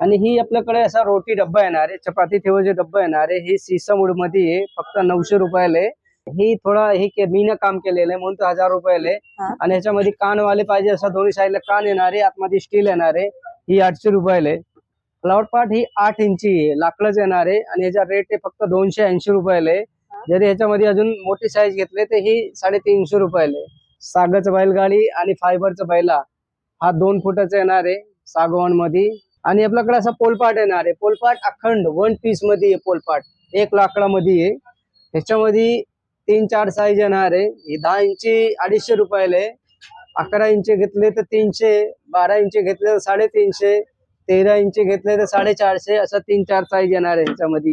आणि ही आपल्याकडे असा रोटी डब्बा येणार आहे. चपाती ठेवायचे डब्बा येणार आहे ही सीसममध्ये आहे. फक्त नऊशे रुपयाला ही थोडा हे के- मीनं काम केलेलं आहे म्हणून तो हजार रुपयाला. आणि ह्याच्यामध्ये कानवाले पाहिजे असं दोन्ही साईडला कान येणार आहे. आतमध्ये स्टील येणार आहे. ही आठशे रुपयाला आहे. फ्लावर पार्ट ही आठ इंची आहे. लाकडच येणार आहे. आणि ह्याचा रेट आहे फक्त दोनशे ऐंशी रुपयाला आहे. जरी ह्याच्यामध्ये अजून मोठी साईज घेतली तर ही साडेतीनशे रुपयाला आहे. सागाचं बैलगाडी आणि फायबरचं बैला हा दोन फुटाचा येणार आहे. सागवानमध्ये आणि आपल्याकडे असा पोलपाट येणार आहे पोलपाट अखंड वन पीसमध्ये आहे पोलपाट. एक लाकडामध्ये आहे ह्याच्यामध्ये तीन चार साईज येणार आहे. ही दहा इंची अडीचशे रुपयाला आहे. अकरा इंची घेतले तर तीनशे बारा इंची घेतले तर साडेतीनशे तेरा इंची घेतले तर साडेचारशे असं तीन चार साईज येणार आहे ह्याच्यामध्ये.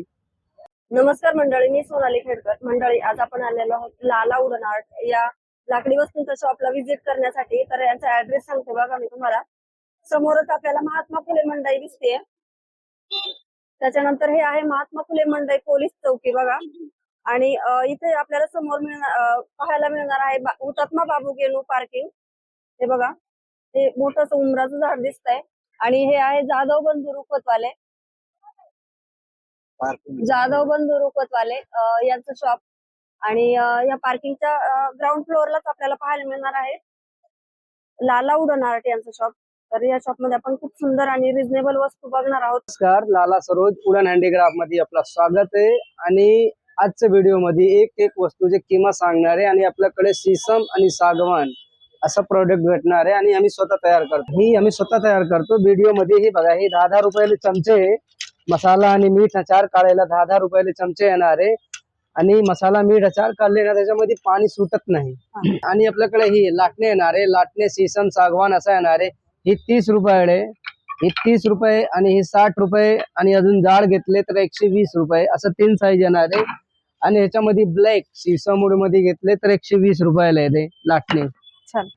नमस्कार मंडळी मी सोनाली खेडकर. मंडळी आज आपण आलेलो आहोत लाला उडन आर्ट या लाकडी वस्तूंच्या शॉपला व्हिजिट करण्यासाठी. तर यांचा ऍड्रेस सांगते बघा मी तुम्हाला. समोरच आपल्याला महात्मा फुले मंडई दिसते. त्याच्यानंतर हे आहे महात्मा फुले मंडई पोलीस चौकी बघा. आणि इथे आपल्याला समोर मिळणार पाहायला मिळणार आहे हुतात्मा बाबू गेनू पार्किंग. हे बघा हे मोठं उमराचं झाड दिसतंय. आणि हे आहे जाधव बंधू रुखवतवाले. जाधव बंधू अं, यांचं शॉप. आणि या पार्किंगच्या ग्राउंड फ्लोअरलाच आपल्याला पाहायला मिळणार आहे. लाला उडन आर्ट यांचं शॉप. तर या शॉपमध्ये आपण खूप सुंदर आणि रिझनेबल वस्तू बघणार आहोत. नमस्कार लाला सरोज उडान हँडीक्राफ्टमध्ये आपलं स्वागत आहे. आणि आजच्या व्हिडिओमध्ये एक एक वस्तूची किंमत सांगणार आहे आणि आपल्याकडे सीसम आणि सागवान असं प्रोडक्ट भेटणार आहे आणि आम्ही स्वतः तयार करतो. ही आम्ही स्वतः तयार करतो. व्हिडिओमध्ये हे बघा हे दहा दहा रुपयाले चमचे. मसाला आणि मीठ अचार काढायला दहा दहा रुपयाले चमचे येणार आहे. आणि मसाला मीठ अचार काढले ना त्याच्यामध्ये पाणी सुटत नाही. आणि आपल्याकडे ही लाटणे येणार आहे. लाटणे सीसम सागवान असं येणार आहे. ही तीस रुपयाकडे ही तीस रुपये आणि ही साठ रुपये आणि अजून जाड घेतले तर एकशे वीस रुपये असं तीन साईज येणार आहे. आणि ह्याच्यामध्ये ब्लॅक सीसामूडमध्ये घेतले तर एकशे वीस रुपयाला येते लाटणे.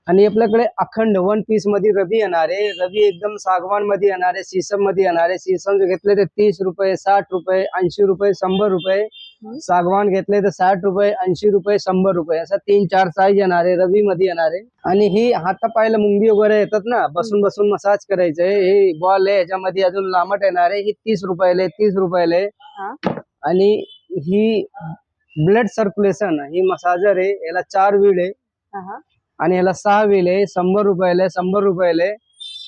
आणि आपल्याकडे अखंड वन पीसमध्ये रवी येणार आहे. रवी एकदम सागवानमध्ये येणार आहे सीसममध्ये येणार आहे. सीसम जे घेतले ते तीस रुपये साठ रुपये ऐंशी रुपये शंभर रुपये. सागवान घेतले तर साठ रुपये ऐंशी रुपये शंभर रुपये. असं तीन चार साईज येणार आहे रवी मध्ये येणार. आहे आणि ही हातापायला मुंगी वगैरे येतात ना बसून बसून मसाज करायचं. आहे हे बॉल आहे ह्याच्यामध्ये अजून लांबट येणार. आहे ही तीस रुपयाला आहे, तीस रुपयाला. आहे. आणि ही ब्लड सर्क्युलेशन ही मसाजर आहे. याला चार व्हील आहे. आणि याला सहा व्हील आहे. शंभर रुपयाला आहे, शंभर रुपयाला. आहे.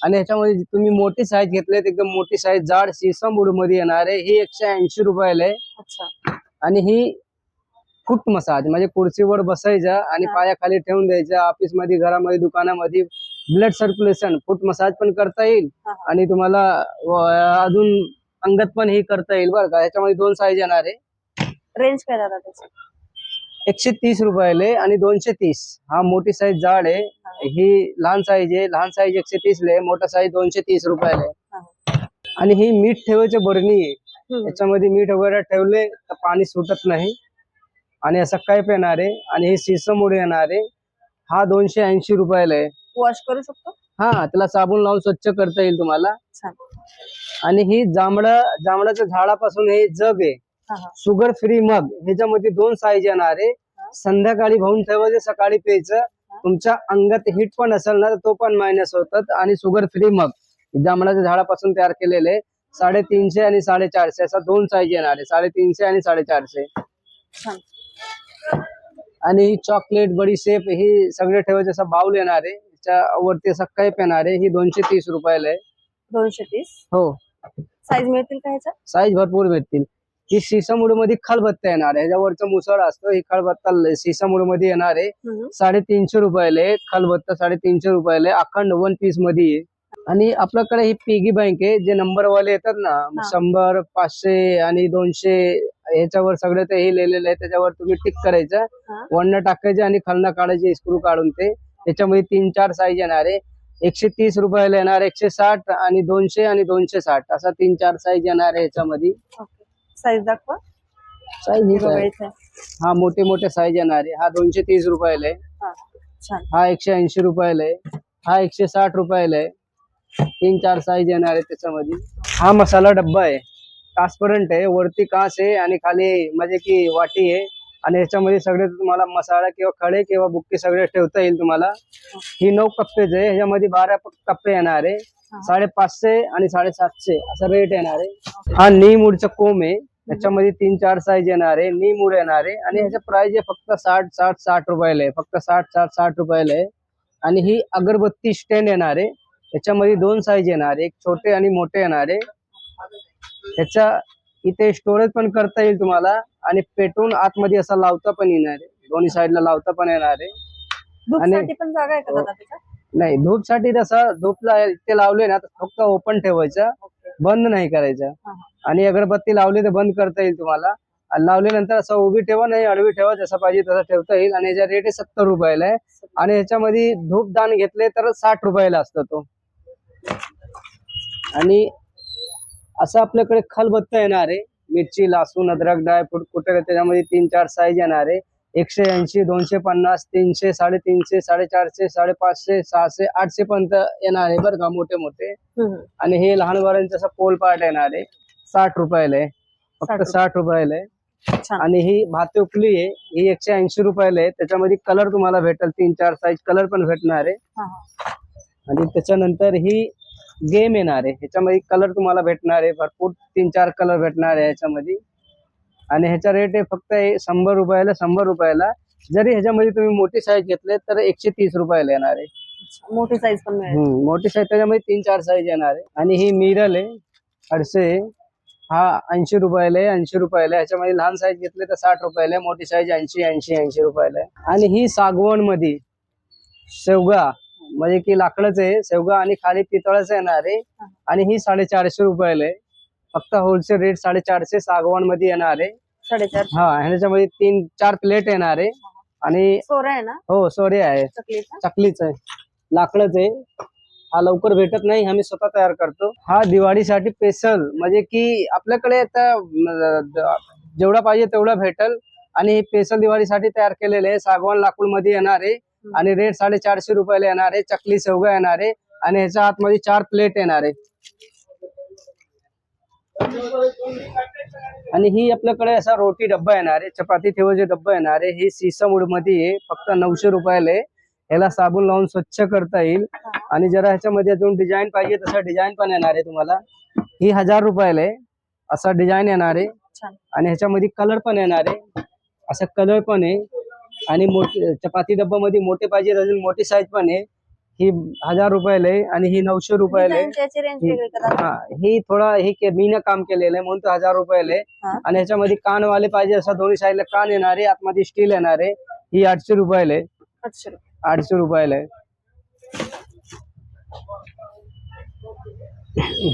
आणि ह्याच्यामध्ये तुम्ही मोठी साईज घेतली एकदम मोठी साईज जाड सीसम वूडमध्ये येणार आहे ही एकशे ऐंशी रुपयाला. आहे आणि ही फुट मसाज म्हणजे खुर्चीवर बसायचं आणि. पायाखाली ठेवून द्यायचं ऑफिसमध्ये घरामध्ये दुकानामध्ये ब्लड सर्क्युलेशन फुट मसाज पण करता येईल. आणि तुम्हाला अजून अंगत पण हे करता येईल बरं का ह्याच्यामध्ये दोन साईज येणार आहे रेंज काय दादा त्याची एकशे तीस रुपयाले आणि दोनशे तीस हा मोठी साईज जाड आहे ही लहान साईज आहे लहान साईज एकशे तीस ले मोठा साईज दोनशे तीस रुपयाला. आणि ही मीठ ठेवायची बरणी आहे. याच्यामध्ये मीठ वगैरे ठेवले तर पाणी सुटत नाही. आणि असं कैप येणार आहे? आणि हे सिसमोड येणार आहे. हा दोनशे ऐंशी रुपयाला आहे. वॉश करू शकतो? हा त्याला साबण लावून स्वच्छ करता येईल तुम्हाला. आणि ही जांभळा जांभळाच्या झाडापासून हे जग आहे. शुगर फ्री मग ह्याच्यामध्ये दोन साईज येणार आहे. संध्याकाळी भाऊन ठेवायचे सकाळी प्यायचं. तुमच्या अंगात हिट पण असेल ना तर तो पण मायनस होतात. आणि शुगर फ्री मग जांभळाच्या झाडापासून तयार केलेले साडेतीनशे आणि साडेचारशे असा दोन साईज येणार आहे. साडेतीनशे आणि साडेचारशे. छान आणि ही चॉकलेट बडीशेप ही सगळे ठेवायचे असं बाउल येणार आहे. त्याच्यावरती असं कैप येणार आहे. ही दोनशे तीस रुपयाला आहे. दोनशे तीस? हो. साईज मिळतील का ह्याच्या साईज भरपूर भेटतील. ही सिसमुडमध्ये खलबत्ता येणार आहे. ह्याच्यावरचं मुसळ असतो. ही खलबत्ता सिसमुडमध्ये येणार आहे. साडेतीनशे रुपयाला आहे. खलबत्ता साडेतीनशे रुपयाला आहे. अखंड वन पीसमध्ये आहे. आणि आपल्याकडे ही पिगी बँक आहे जे नंबर वाले येतात ना. शंभर पाचशे आणि दोनशे ह्याच्यावर सगळे ते हे लिहिलेलं आहे त्याच्यावर तुम्ही टिक करायचं. वरनं टाकायचे आणि खालनं काढायचे स्क्रू काढून ते. त्याच्यामध्ये तीन चार साईज येणार आहे. एकशे तीस रुपयाला येणार एकशे साठ आणि दोनशे आणि दोनशे साठ. असा तीन चार साईज येणार आहे ह्याच्यामध्ये साईज दाखवा. साईज हे मोठे मोठे साईज येणार आहे. हा दोनशे तीस रुपयाला आहे. हा हा एकशे ऐंशी रुपयाला आहे. हा एकशे साठ रुपयाला आहे. तीन चार साईज येणार आहे त्याच्यामध्ये. हा मसाला डब्बा आहे. ट्रान्सपरंट आहे वरती काच आहे आणि खाली म्हणजे की वाटी आहे. आणि ह्याच्यामध्ये सगळे तुम्हाला मसाला किंवा खडे किंवा बुक्के सगळे ठेवता येईल तुम्हाला. ही नऊ कप्पेच आहे. ह्याच्यामध्ये बारा कप्पे येणार आहे. साडेपाचशे आणि साडेसातशे असा रेट येणार आहे. हा नी मूडचा कोम आहे. त्याच्यामध्ये तीन चार साईज येणार आहे. नी मूड येणार आहे. आणि ह्याचं प्राइस आहे फक्त साठ साठ साठ रुपयाला आहे. फक्त साठ साठ साठ रुपयाला आहे. आणि ही अगरबत्ती स्टँड येणार आहे. त्याच्यामध्ये दोन साईज येणार. एक छोटे आणि मोठे येणार आहे. त्याच्या इथे स्टोरेज पण करता येईल तुम्हाला. आणि पेटून आतमध्ये असा लावता पण येणार आहे. दोन्ही साईडला लावता पण येणार आहे. धूपसाठी पण जागा आहे का दादा त्याच्यात नाही धूपसाठी तसं धूप लावले ना फक्त ओपन ठेवायचं. बंद नाही करायचं. आणि अगरबत्ती लावली तर बंद करता येईल तुम्हाला. आणि लावल्यानंतर असं उभी ठेवा नाही आडवी ठेवा जसं पाहिजे तसं ठेवता येईल. आणि याचा रेट आहे सत्तर रुपयाला आहे. आणि ह्याच्यामध्ये धूपदान घेतले तर साठ रुपयाला असतो तो. आणि असं आपल्याकडे खलबत्ता येणार आहे. मिरची लसूण अद्रक ड्रायफ्रूट कुठे त्याच्यामध्ये तीन चार साईज येणार आहे. एकशे ऐंशी दोनशे पन्नास तीनशे साडेतीनशे साडेचारशे साडेपाचशे सहाशे आठशे पर्यंत येणार आहे बरं का मोठे मोठे. आणि हे लहान बाळांचं असं पोल पार्ट येणार आहे. साठ रुपयाला आहे. फक्त. साठ रुपयाला आहे. आणि ही भातुकली आहे. ही एकशे ऐंशी रुपयाला आहे. त्याच्यामध्ये कलर तुम्हाला भेटेल. तीन चार साईज कलर पण भेटणार आहे. आणि त्याच्यानंतर ही गेम येणार आहे. ह्याच्यामध्ये कलर तुम्हाला भेटणार आहे. भरपूर तीन चार कलर भेटणार आहे ह्याच्यामध्ये. आणि ह्याचा रेट आहे फक्त शंभर रुपयाला शंभर रुपयाला. जरी ह्याच्यामध्ये तुम्ही मोठी साईज घेतले तर एकशे तीस रुपयाला येणार आहे. मोठी साईज पण मिळेल. मोठी साईज त्याच्यामध्ये तीन चार साईज येणार आहे. आणि ही मिरल आहे अडशे हा ऐंशी रुपयाला आहे ऐंशी रुपयाला ह्याच्यामध्ये लहान साईज घेतले तर साठ रुपयाला मोठी साईज ऐंशी ऐंशी ऐंशी रुपयाला आहे. आणि ही सागवणमध्ये शेवगा म्हणजे की लाकडच आहे शेवगा आणि खाली पितळच येणार आहे आणि ही साडेचारशे रुपयाला आहे. फक्त होलसेल रेट साडेचारशे सागवणमध्ये येणार आहे. साडेचार हा ह्याच्यामध्ये तीन चार प्लेट येणार आहे. आणि सोरा आहे ना? हो सोरे आहे. चकलीचा? चकलीच आहे. लाकडच आहे. हा लवकर भेटत नाही आम्ही स्वतः तयार करतो. हा दिवाळीसाठी स्पेशल म्हणजे की आपल्याकडे आता जेवढा पाहिजे तेवढा भेटल. आणि हे स्पेशल दिवाळीसाठी तयार केलेले आहे. सागवान लाकूडमध्ये येणार आहे. आणि रेट साडेचारशे रुपयाला येणार आहे. चकली शेवगा येणार आहे. आणि ह्याच्या आतमध्ये चार प्लेट येणार आहे. आणि ही आपल्याकडे असा रोटी डब्बा येणार आहे. चपाती ठेवायचे डब्बा येणार आहे. ही सीसममध्ये आहे. फक्त नऊशे रुपयाला आहे. ह्याला साबण लावून स्वच्छ करता येईल. आणि जरा ह्याच्यामध्ये अजून डिझाईन पाहिजे तसं डिझाईन पण येणार आहे तुम्हाला. ही हजार रुपयाला आहे. असा डिझाईन येणार आहे. आणि ह्याच्यामध्ये कलर पण येणार आहे. असा कलर पण आहे. आणि मोठे चपाती डब्बामध्ये मोठे पाहिजे अजून मोठी साईज पण आहे. ही हजार रुपयाला आहे आणि ही नऊशे रुपयाला आहे? हा ही थोडा हे के- मीनं काम केलेलं आहे म्हणून हजार रुपयाला आहे. आणि ह्याच्यामध्ये कानवाले पाहिजे असं दोन्ही साईडला कान येणार आहे आतमध्ये स्टील येणार आहे. ही आठशे रुपयाला आहे आठशे रुपयाला आहे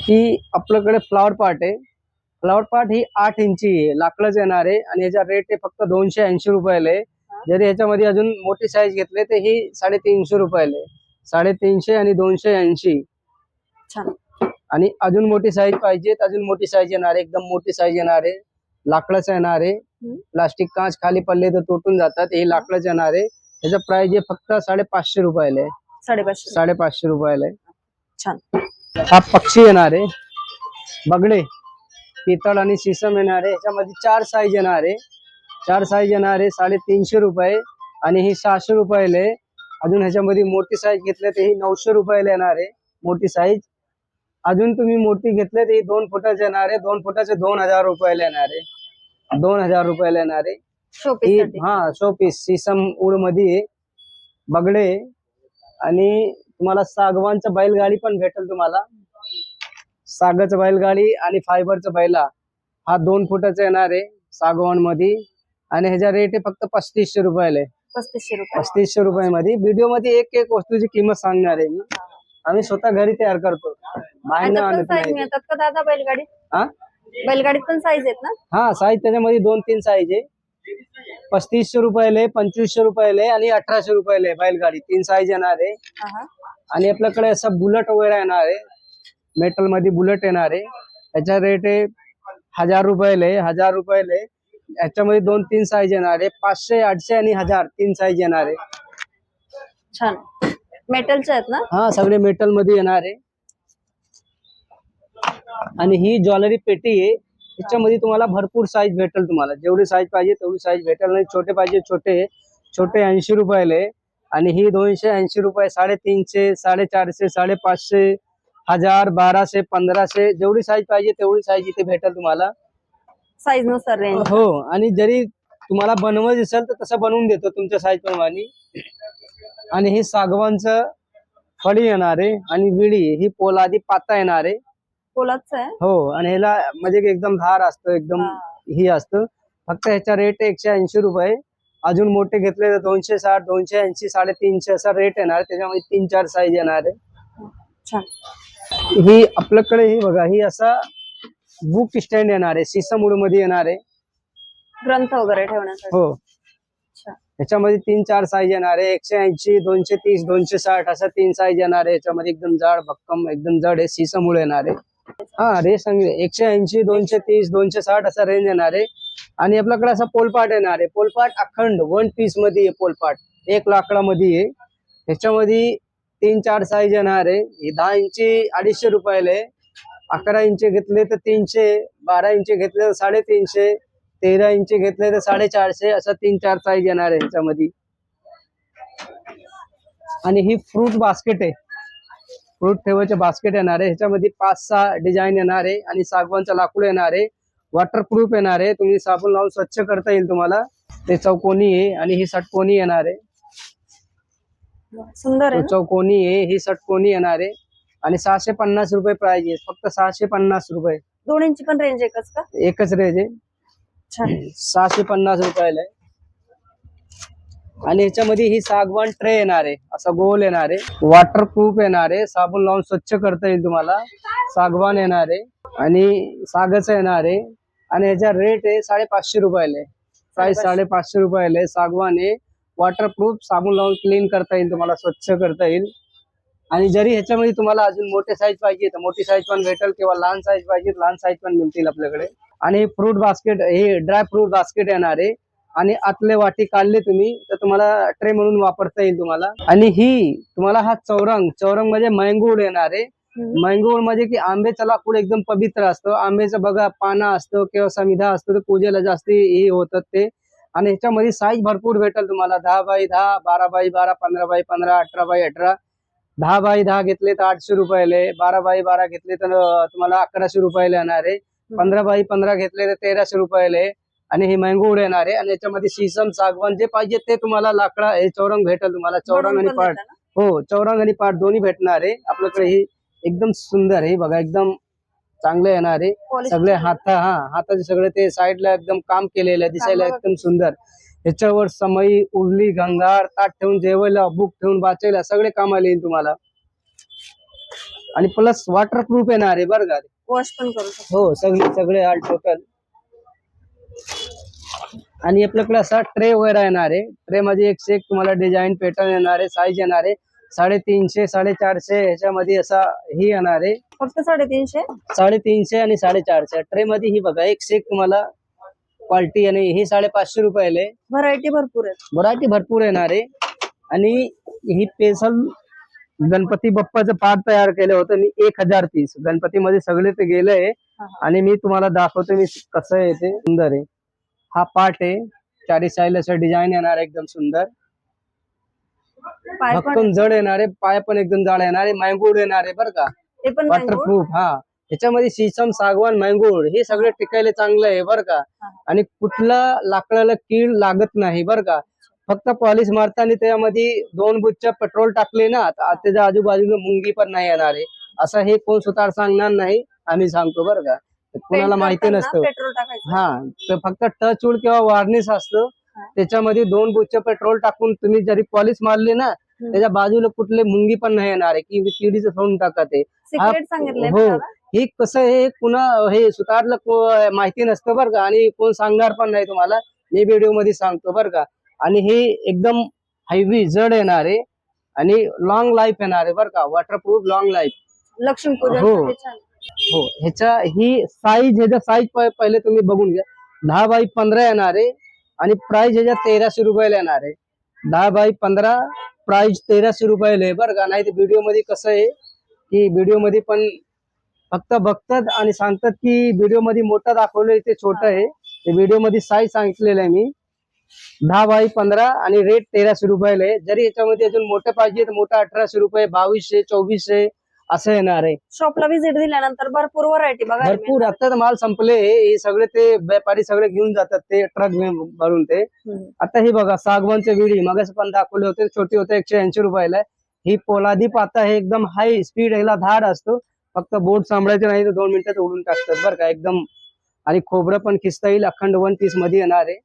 ही आपल्याकडे फ्लॉवर पार्ट आहे. फ्लॉवर पार्ट ही आठ इंची आहे. लाकडच येणार आहे आणि याचा रेट आहे फक्त दोनशे ऐंशी रुपयाला आहे जरी ह्याच्यामध्ये अजून मोठी साईज घेतली तर ही साडेतीनशे रुपयाला साडेतीनशे आणि दोनशे ऐंशी. छान. आणि अजून मोठी साईज पाहिजे अजून मोठी साईज येणार आहे एकदम मोठी साईज येणार आहे. लाकडाचं येणार आहे. प्लास्टिक काच खाली पडले तर तुटून जातात हे लाकडाच येणार आहे. त्याचं प्राइस आहे फक्त साडेपाचशे रुपयाला आहे. साडेपाचशे. साडेपाचशे रुपयाला आहे. छान. हा पक्षी येणार आहे. बगडे पितळ आणि सिसम येणार आहे. ह्याच्यामध्ये चार साईज येणार आहे. चार साईज येणार आहे साडेतीनशे रुपये आणि ही सहाशे रुपयाला. आहे अजून ह्याच्यामध्ये मोठी साईज घेतली तर ही नऊशे रुपयाला येणार. आहे मोठी साईज अजून तुम्ही मोठी घेतली तर ही दोन फुटाची येणार. आहे दोन फुटाचे दोन हजार रुपयाला येणार. आहे दोन हजार रुपयाला येणार. आहे शोपीस ही साठी. हा शो पीस सीसम उडमध्ये बगडे आणि तुम्हाला सागवानचं बैलगाडी पण भेटेल तुम्हाला. सागाचं बैलगाडी आणि फायबरचं बैला. हा दोन फुटाचा येणार आहे सागवानमध्ये आणि ह्याचा रेट आहे फक्त पस्तीसशे रुपयाला आहे. पस्तीसशे रुपये. पस्तीसशे रुपयामध्ये. व्हिडिओमध्ये एक एक वस्तूची किंमत सांगणार आहे मी. आम्ही स्वतः घरी तयार करतो. बाहेर याच्यात पण आणत साईज नाही मिळतात का दादा बैलगाडीत हा? बैलगाडीत पण साईज आहेत ना? हा साईज त्याच्यामध्ये दोन तीन साईज आहे. पस्तीसशे रुपयाला आहे पंचवीसशे रुपयाला आहे आणि अठराशे रुपयाला आहे बैलगाडी. तीन साईज येणार आहे. हा, हा. आणि आपल्याकडे असं बुलेट वगैरे येणार आहे. मेटलमध्ये बुलेट येणार आहे. त्याचा रेट आहे हजार रुपयाला आहे हजार रुपयाला आहे. याच्यामध्ये दोन तीन साईज येणार आहे. पाचशे आठशे आणि हजार तीन साईज येणार आहे. छान. मेटलचे आहेत ना? हा सगळे मेटलमध्ये येणार आहे. आणि ही ज्वेलरी पेटी आहे. त्याच्यामध्ये तुम्हाला भरपूर साईज भेटेल तुम्हाला. जेवढी साईज पाहिजे तेवढी साईज भेटेल. नाही छोटे पाहिजे छोटे छोटे ऐंशी रुपयाले आणि ही दोनशे ऐंशी रुपये साडेतीनशे साडेचारशे साडेपाचशे हजार बाराशे पंधराशे जेवढी साईज पाहिजे तेवढी साईज इथे भेटेल तुम्हाला. साईजनुसार रेंज हो आणि जरी तुम्हाला बनवायचं असेल तर तसं बनवून देतो तुमच्या साईज प्रमाणे. आणि ही सागवानचं फळी येणार आहे आणि विडी ही पोलादी पाता येणार आहे. पोलाच आहे? हो आणि ह्याला म्हणजे एकदम धार असतं एकदम हा. असतं. फक्त ह्याचा रेट एकशे ऐंशी रुपये. अजून मोठे घेतले तर दोनशे साठ दोनशे ऐंशी साडेतीनशे असा रेट येणार त्याच्यामध्ये तीन चार साईज येणार आहे. ही आपल्याकडे ही बघा ही असा बुक स्टँड येणार आहे सिसमूडमध्ये येणार आहे. ग्रंथ वगैरे ठेवण्यासाठी. हो. अच्छा. याच्यामध्ये तीन चार साईज येणार आहे. एकशे ऐंशी दोनशे तीस दोनशे साठ असा तीन साईज येणार आहे. याच्यामध्ये एकदम जाड भक्कम एकदम जड आहे. सिसमूळ येणार आहे. हा रेंज सांगितले एकशे ऐंशी दोनशे तीस दोनशे साठ असा रेंज येणार आहे. आणि आपल्याकडे असा पोलपाट येणार आहे. पोलपाट अखंड वन पीसमध्ये आहे पोलपाट. एक लाकडामध्ये आहे. ह्याच्यामध्ये तीन चार साईज येणार आहे. दहा इंची अडीचशे रुपयाला आहे. अकरा इंची घेतले तर तीनशे बारा इंची घेतले तर साडेतीनशे तेरा इंची घेतले तर साडेचारशे असं तीन चार साईज येणार आहे ह्याच्यामध्ये आणि ही फ्रूट बास्केट आहे. फ्रूट ठेवायचे बास्केट येणार आहे. ह्याच्यामध्ये पाच सहा डिझाईन येणार आहे आणि सागवानचं लाकूड येणार आहे. वॉटरप्रूफ येणार आहे. तुम्ही साबण लावून स्वच्छ करता येईल तुम्हाला. ते चौकोनी आहे आणि ही षटकोनी येणार आहे? सुंदर? चौकोनी आहे? ही षटकोनी येणार आहे? आणि सहाशे पन्नास रुपये प्राइस आहे. फक्त सहाशे पन्नास रुपये. दोन्हींची पण रेंज एकच का? एकच रेंज आहे. सहाशे पन्नास रुपयाला आहे. आणि ह्याच्यामध्ये ही सागवान ट्रे येणार आहे. असा गोल येणार आहे. वॉटरप्रूफ येणार आहे. साबण लावून स्वच्छ करता येईल तुम्हाला. सागवान येणार आहे. आणि सागाचं येणार आहे. आणि ह्याचा रेट आहे साडेपाचशे रुपयाला आहे. प्राइस साडेपाचशे. रुपयाला आहे. सागवान आहे. वॉटरप्रूफ साबण लावून क्लीन करता येईल तुम्हाला. स्वच्छ करता येईल. आणि जरी ह्याच्यामध्ये तुम्हाला अजून मोठे साईज पाहिजे तर मोठी साईज पण भेटेल किंवा लहान साईज पाहिजे लहान साईज पण मिळतील आपल्याकडे. आणि फ्रूट बास्केट हे ड्राय फ्रूट बास्केट येणार आहे. आणि आतले वाटी काढले तुम्ही तर तुम्हाला ट्रे म्हणून वापरता येईल तुम्हाला. आणि ही तुम्हाला हा चौरंग चौरंग म्हणजे मैंगूड येणार आहे. मैंगूड म्हणजे की आंब्याचा लाकूड एकदम पवित्र असतो. आंब्याचं बघा पाना असतो किंवा समिधा असतो तर पूजेला जास्ती हे होतात ते. आणि ह्याच्यामध्ये साईज भरपूर भेटेल तुम्हाला. दहा बाय दहा बारा बाय बारा पंधरा बाय पंधरा अठरा बाय अठरा. दहा बाय दहा घेतले तर आठशे रुपयाले बारा बाय बारा घेतले तर तुम्हाला अकराशे रुपयाला येणार. आहे पंधरा बाय पंधरा घेतले तर तेराशे रुपयाले आणि हे मैंगूड येणार आहे आणि याच्यामध्ये शीसम सागवान जे पाहिजे ते तुम्हाला लाकडा हे चौरंग भेटेल तुम्हाला. चौरंग आणि ना? हो चौरंग आणि पाट दोन्ही भेटणार. आहे आपल्याकडे ही एकदम सुंदर आहे. बघा एकदम चांगलं येणार. आहे सगळे. हात हा हाताचे सगळे ते साईडला एकदम काम केलेलं आहे दिसायला एकदम सुंदर. ह्याच्यावर समई उरली गंगार ताट ठेवून जेवायला बुक ठेवून वाचायला सगळे कामाला येईल तुम्हाला? आणि प्लस वॉटरप्रूफ येणार आहे बरं का? वॉश पण करू शकतो. हो सगळे सगळे ऑल टोटल आणि आपल्याकडे असा ट्रे वगैरे येणार आहे. ट्रे मध्ये एक से एक तुम्हाला डिझाईन पॅटर्न येणार आहे साईज येणार आहे. साडेतीनशे साडेचारशे ह्याच्यामध्ये असा ही येणार आहे. फक्त साडेतीनशे? साडेतीनशे आणि साडेचारशे. ट्रे मध्ये ही बघा एक से एक तुम्हाला क्वालिटी आणि ही साडेपाचशे रुपयाला. आहे व्हरायटी भरपूर आहे व्हरायटी भरपूर येणार आहे. आणि ही स्पेशल गणपती बाप्पाचं पाठ तयार केलं होतं. मी एक हजार तीस गणपतीमध्ये सगळे ते गेलंय. आणि मी तुम्हाला दाखवतो मी कसं आहे ते. सुंदर आहे. हा पाठ आहे. चारी साईड असं डिझाईन येणार आहे. एकदम सुंदर. भक्कम जड येणार आहे. पाय पण एकदम जाड येणार आहे. मँगोड येणार आहे बरं का. ते पण mango. वॉटरप्रूफ हा. ह्याच्यामध्ये शीशम सागवान मँगोड हे सगळे टिकायला चांगलं आहे बरं का. आणि कुठला लाकडाला कीड लागत नाही बरं का? फक्त पॉलिश मारताना त्यामध्ये दोन बुच्च पेट्रोल टाकले ना त्याच्या आजूबाजूला मुंगी पण नाही येणार आहे. असं हे कोण सुतार सांगणार नाही आम्ही सांगतो बरं का? कोणाला माहिती नसतं. हा तर फक्त टच वूड किंवा वार्निश असतं. त्याच्यामध्ये दोन बुच्च पेट्रोल टाकून तुम्ही जरी पॉलिश मारली ना. त्याच्या बाजूला कुठले मुंगी पण नाही येणार आहे की किडीचं सोडून टाका ते सिक्रेट सांगितलंय हो. हे कसं आहे पुन्हा हे सुतारला माहिती नसतं बरं का. आणि कोण सांगणार पण नाही तुम्हाला. मी व्हिडिओमध्ये सांगतो बरं का. आणि हे एकदम हैवी जड येणार आहे. आणि लॉंग लाईफ येणार आहे बरं का. वॉटरप्रूफ लॉंग लाईफ लक्ष्मी पूजन हो. हो. ह्याच्या ही साईज ह्याच्या साईज पहिले तुम्ही बघून घ्या. दहा बाय पंधरा येणार आहे. आणि प्राइस ह्याच्या तेराशे रुपयाला येणार आहे. दहा बाय पंधरा प्राइस तेराशे रुपयाला आहे बरं का. नाही तर व्हिडिओमध्ये कसं आहे की व्हिडिओमध्ये पण फक्त बघतात आणि सांगतात की व्हिडिओमध्ये मोठं दाखवलंय ते छोटं आहे. ते व्हिडिओमध्ये साईज सांगितलेलं आहे मी. दहा बाय पंधरा आणि रेट तेराशे रुपयाला आहे. जरी याच्यामध्ये अजून मोठं पाहिजे तर मोठं अठराशे रुपये बावीसशे चोवीसशे असं येणार आहे. शॉपला व्हिजिट दिल्यानंतर भरपूर व्हरायटी बघायला भरपूर. आता माल संपले. हे सगळे ते व्यापारी सगळे घेऊन जातात ते ट्रक भरून ते. आता ही बघा सागवानचे विडी मगाशी पण दाखवले होते. छोटी होते एकशे ऐंशी रुपयाला ही पोलादी पाता आहे एकदम हाय स्पीड ह्याला धाड असतो. फक्त बोट सांभाळायचे नाही तर दोन मिनिटात उडून टाकतात बरं का एकदम. आणि खोबरं पण खिचता येईल अखंड वन पीसमध्ये येणार आहे.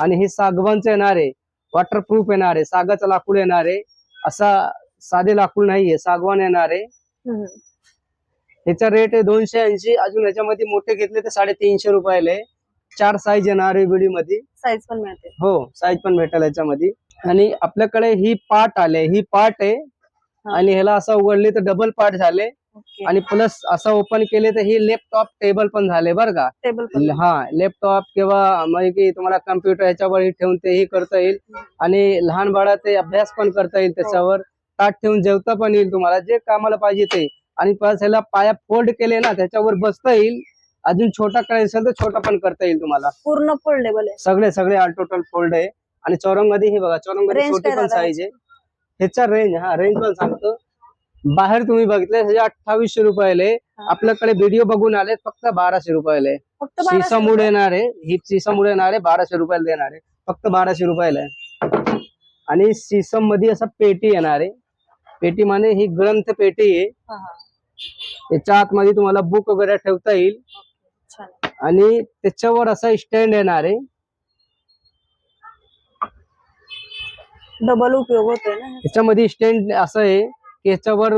आणि हे सागवानचं येणार आहे वॉटरप्रूफ येणार आहे सागाचं लाकूड येणार आहे. असा साधे लाकूड नाहीये सागवान येणार आहे. ह्याचा रेट आहे दोनशे ऐंशी अजून ह्याच्यामध्ये मोठे घेतले तर साडेतीनशे रुपयाला आहे. चार साईज येणार आहे विडी मध्ये साईज पण मिळते. हो साईज पण भेटेल याच्यामध्ये. आणि आपल्याकडे ही पार्ट आले ही पार्ट आहे. आणि ह्याला असं उघडले तर डबल पार्ट झाले. आणि प्लस असं ओपन केले तर ही लॅपटॉप टेबल पण झाले बरं का. टेबल हा लॅपटॉप किंवा म्हणजे की तुम्हाला कम्प्युटर ह्याच्यावर ही ठेवून तेही करता येईल. आणि लहान बाळा ते अभ्यास पण करता येईल त्याच्यावर. ताट ठेवून जेवता पण येईल तुम्हाला. जे कामाला पाहिजे ते. आणि प्लस ह्याला पाया फोल्ड केले ना त्याच्यावर बसता येईल. अजून छोटा करायचं असेल तर छोटा पण करता येईल तुम्हाला. पूर्ण फोल्डेबल आहे. सगळे सगळे ऑल टोटल फोल्ड आहे. आणि चौरंगमध्ये हे बघा चौरंगमध्ये Range छोटी काय पण साईज आहे. ह्याचा रेंज हा रेंज पण सांगतो. बाहेर तुम्ही बघितले अठ्ठावीसशे रुपयाले. आपल्याकडे व्हिडिओ बघून आले फक्त बाराशे रुपयाले. सीसामुळे रुपये. येणार आहे ही सीसामुळे येणार आहे बाराशे रुपयाला देणार. आहे फक्त बाराशे रुपयाला आहे. आणि सीसममध्ये असं पेटी येणार. आहे पेटी म्हणजे ही ग्रंथ पेटी आहे. त्याच्या आतमध्ये तुम्हाला बुक वगैरे ठेवता येईल. आणि त्याच्यावर असा स्टँड येणार. आहे डबल उपयोग होतोय ना? याच्यामध्ये स्टँड असं आहे. याच्यावर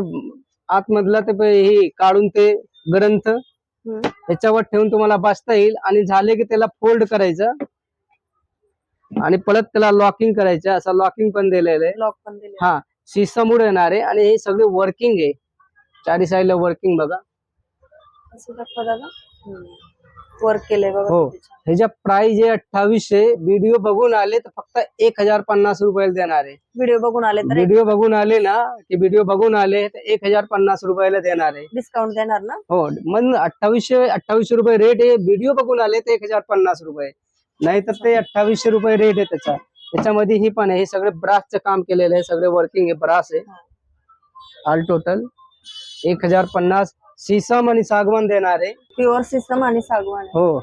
आतमधला ते प- हे काढून ते ग्रंथ हम्म. याच्यावर ठेवून तुम्हाला बसता येईल. आणि झाले की त्याला फोल्ड करायचं. आणि परत त्याला लॉकिंग करायचं. असं लॉकिंग पण दिलेलं आहे. लॉक पण दिले हा सिस्टममुळे येणार. आहे आणि हे सगळे वर्किंग आहे. चारी साईडला वर्किंग बघा. असं दाखवा दादा. वर्क केलंय बघा हो. ह्याच्या प्राइस आहे अठ्ठावीसशे. व्हिडिओ बघून आले तर फक्त एक हजार पन्नास रुपयाला देणार आहे. व्हिडिओ बघून आले तर व्हिडिओ बघून आले ना की व्हिडिओ बघून आले तर एक हजार पन्नास रुपयाला देणार आहे. डिस्काउंट देणार ना? हो मग अठ्ठावीसशे अठ्ठावीसशे रुपये रेट आहे. व्हिडिओ बघून आले तर एक हजार पन्नास रुपये. नाही तर ते अठ्ठावीसशे रुपये रेट आहे त्याचा त्याच्यामध्ये ही पण आहे. हे सगळे ब्रासचं काम केलेलं आहे. सगळे वर्किंग आहे ब्रास आहे. ऑल टोटल एक हजार पन्नास. सीसम आणि सागवान देणार. आहे प्युअर सिस्टम आणि सागवान आहे. हो.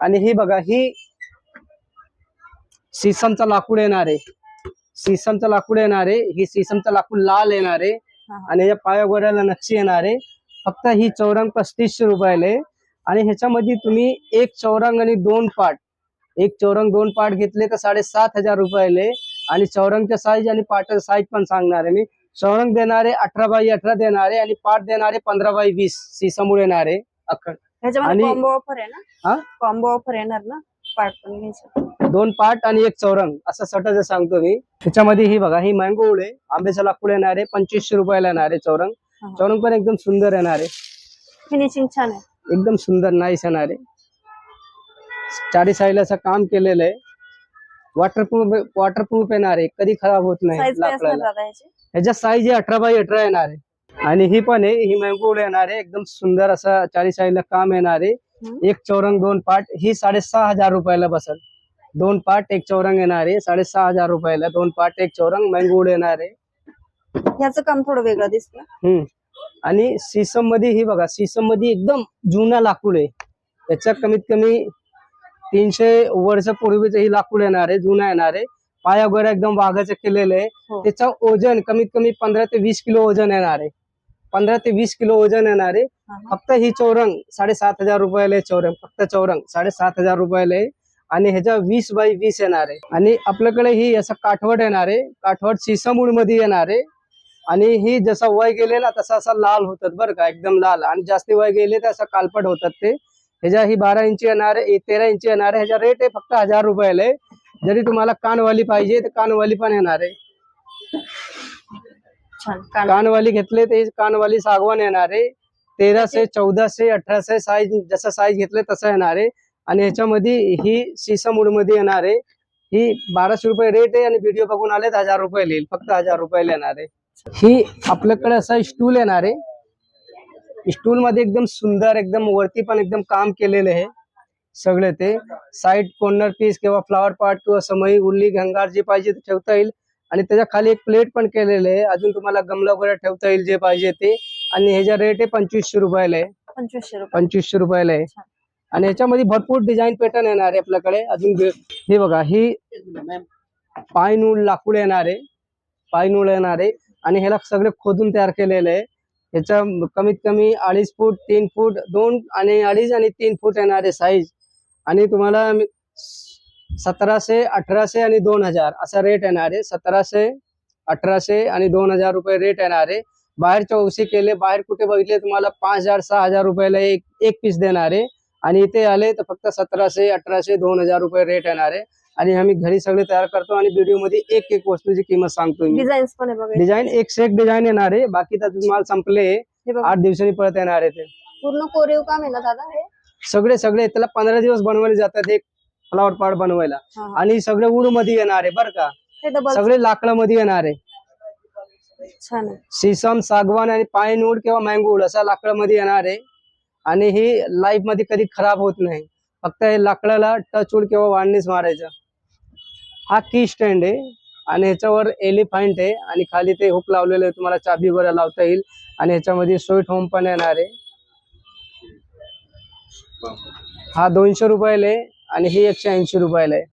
आणि ही बघा ही सीसमचा लाकूड येणार. आहे सीसमचा लाकूड येणार आहे ही सीसमचा लाकूड लाल येणार आहे हा, हा. आणि या पाया गोऱ्याला नक्षी येणार. आहे फक्त ही चौरंग पस्तीसशे रुपयाला आहे. आणि ह्याच्यामध्ये तुम्ही एक चौरंग आणि दोन पाट. एक चौरंग दोन पाट घेतले तर साडेसात हजार रुपयाले आणि चौरंगच्या साईज आणि पाटाचा साईज पण सांगणार आहे मी. चौरंग देणारे अठरा बाय अठरा देणारे आणि पाट देणारे पंधरा बाय वीस सीसमूळ येणारे अखंड आणि- कॉम्बो ऑफर आहे ना? हा? कॉम्बो ऑफर येणार ना? पार्ट पण दोन पाट आणि एक चौरंग असं सटाचं सांगतो मी. त्याच्यामध्ये ही बघा ही मँगो उड आहे आंब्याचं लाकूड येणार आहे पंचवीसशे रुपयाला येणार आहे चौरंग. चौरंग पण एकदम सुंदर येणार. आहे फिनिशिंग छान आहे. एकदम सुंदर नाईस येणार. आहे चारी साईडला असं काम केलेलं आहे. वॉटरप्रूफ वॉटरप्रूफ येणार आहे. कधी खराब होत नाही साईज काय असणार लाकडाला दादा ह्याची ह्याच्या साईज अठरा बाय अठरा येणार आहे. आणि ही पण आहे ही मँगो येणार आहे. एकदम सुंदर असं चारी साईडला काम येणार आहे. एक चौरंग दोन पाट. ही साडेसहा हजार रुपयाला बसल. दोन पाट एक चौरंग येणार आहे. साडेसहा हजार रुपयाला दोन पाट एक चौरंग मँगो येणार आहे. ह्याचं काम थोडं वेगळं दिसतं हम्म. आणि सीसममध्ये ही बघा सीसममध्ये एकदम जुना लाकूड आहे. त्याच्या कमीत कमी तीनशे वर्षापूर्वीच ही लाकूड येणार आहे जुना येणार आहे. पाया वगैरे एकदम वाघाचं केलेलं आहे. हो. त्याचं वजन कमीत कमी पंधरा ते वीस किलो वजन येणार आहे. पंधरा ते वीस किलो वजन येणार आहे. फक्त ही चौरंग साडेसात हजार रुपयाला आहे चौरंग. फक्त चौरंग साडेसात हजार रुपयाला आहे. आणि ह्याच्या वीस बाय वीस येणार आहे. आणि आपल्याकडे ही असं काठवट येणार आहे. काठवट सिसमूळमध्ये येणार आहे. आणि ही जसं वय गेले ना तसं असं लाल होतात बरं का एकदम लाल. आणि जास्ती वय गेले तर असं कालपट होतात ते. ह्याच्या ही बारा इंची येणार आहे तेरा इंची येणार आहे. ह्याचा रेट आहे फक्त हजार रुपयाला आहे. जरी तुम्हाला कानवाली पाहिजे तर कानवाली पण येणार आहे. कानवाली घेतले ते कानवाली सागवान येणार आहे. तेराशे चौदाशे अठराशे साईज जसं साईज घेतले तसं येणार आहे. आणि ह्याच्यामध्ये ही सीसमूडमध्ये येणार आहे. ही बाराशे रुपये रेट आहे आणि व्हिडिओ बघून आले तर हजार रुपये येईल. फक्त हजार रुपयाला येणार आहे. ही आपल्याकडे असा स्टूल येणार आहे. स्टूल मध्ये एकदम सुंदर एकदम वरती पण एकदम काम केलेलं आहे. सगळे ते. साईड कॉर्नर पीस किंवा फ्लावर पार्ट किंवा समई उल्ली घंगार जे पाहिजे ते ठेवता येईल. आणि त्याच्याखाली एक प्लेट पण केलेलं आहे. अजून तुम्हाला गमला वगैरे ठेवता येईल जे पाहिजे ते. आणि ह्याचा रेट आहे पंचवीसशे रुपयाला आहे. पंचवीसशे रुपये. पंचवीसशे रुपयाला आहे. आणि ह्याच्यामध्ये भरपूर डिझाईन पॅटर्न येणार आहे आपल्याकडे. अजून हे बघा ही पायनूल लाकूड येणार आहे. पायनूल येणार आहे. आणि ह्याला सगळे खोदून तयार केलेलं आहे. याचा कमीत कमी अडीच फूट तीन फूट दोन आणि अडीच आणि तीन फूट येणार आहे साईज आणि तुम्हाला सतराशे अठराशे आणि दोन हजार असा रेट येणार. आहे सतराशे अठराशे आणि दोन हजार रुपये रेट येणार. आहे बाहेर चौकशी केले बाहेर कुठे बघितले तुम्हाला पाच हजार सहा हजार रुपयाला एक एक पीस देणार. आहे आणि इथे आले तर फक्त सतराशे अठराशे दोन हजार रुपये रेट येणार. आहे आणि आम्ही घरी सगळे तयार करतो आणि व्हिडिओमध्ये एक एक वस्तूची किंमत सांगतो मी. डिझाईन्स पण आहे बघा. डिझाईन एक से एक डिझाईन येणार आहे. बाकी त्याचे माल संपले. हे बघा. आठ दिवसांनी परत येणार आहे ते. पूर्ण कोरीव काम आहे ना दादा हे? सगळे सगळे त्याला पंधरा दिवस बनवायला जातात एक फ्लावर पॉट बनवायला. हा, हा. आणि सगळे वूडमध्ये येणार आहे बरं का? हे डबल सगळे लाकडामध्ये येणार आहे. छान आहे. सीसम सागवान आणि पाईन वूड किंवा मँगो वूड असा लाकडामध्ये येणार आहे. आणि ही लाईफमध्ये कधी खराब होत नाही. फक्त हे लाकडाला टच वूड किंवा वार्निश मारायचं. हा की स्टँड आहे आणि ह्याच्यावर एलिफंट आहे आणि खाली ते हुक लावलेलं आहे तुम्हाला चाबी वगैरे लावता येईल. आणि ह्याच्यामध्ये स्वीट होम पण येणार आहे. हा दोनशे रुपयाला आहे आणि ही एकशे ऐंशी रुपयाला आहे.